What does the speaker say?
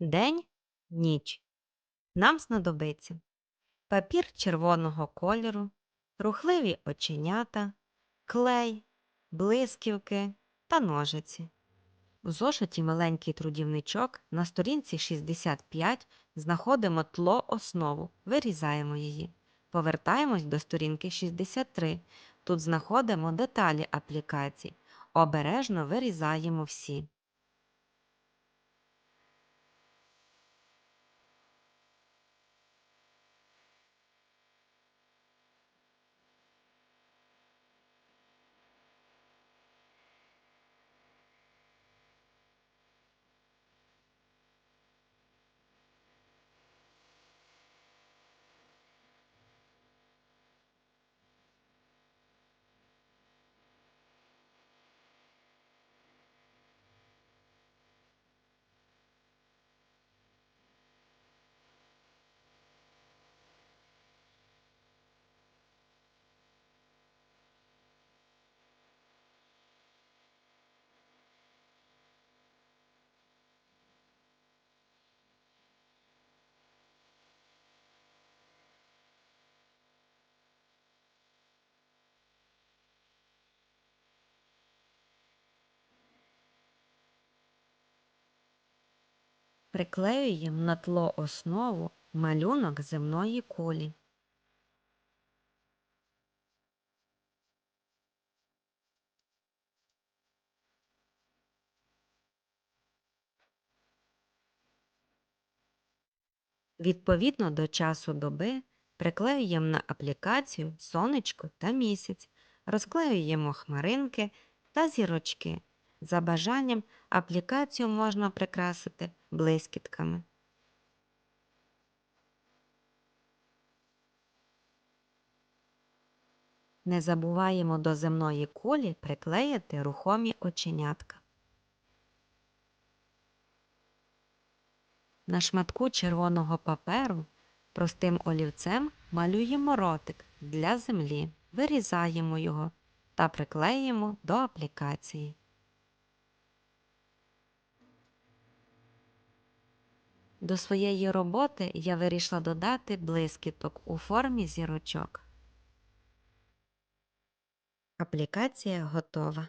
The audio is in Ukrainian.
День, ніч. Нам знадобиться папір червоного кольору, рухливі оченята, клей, блисківки та ножиці. У зошиті маленький трудівничок на сторінці 65 знаходимо тло основу, вирізаємо її. Повертаємось до сторінки 63. Тут знаходимо деталі аплікацій. Обережно вирізаємо всі. Приклеюємо на тло основу малюнок земної кулі. Відповідно до часу доби приклеюємо на аплікацію сонечко та місяць, розклеюємо хмаринки та зірочки. За бажанням аплікацію можна прикрасити блискітками. Не забуваємо до земної кулі приклеїти рухомі оченятка. На шматку червоного паперу простим олівцем малюємо ротик для землі, вирізаємо його та приклеїмо до аплікації. До своєї роботи я вирішила додати блискіток у формі зірочок. Аплікація готова.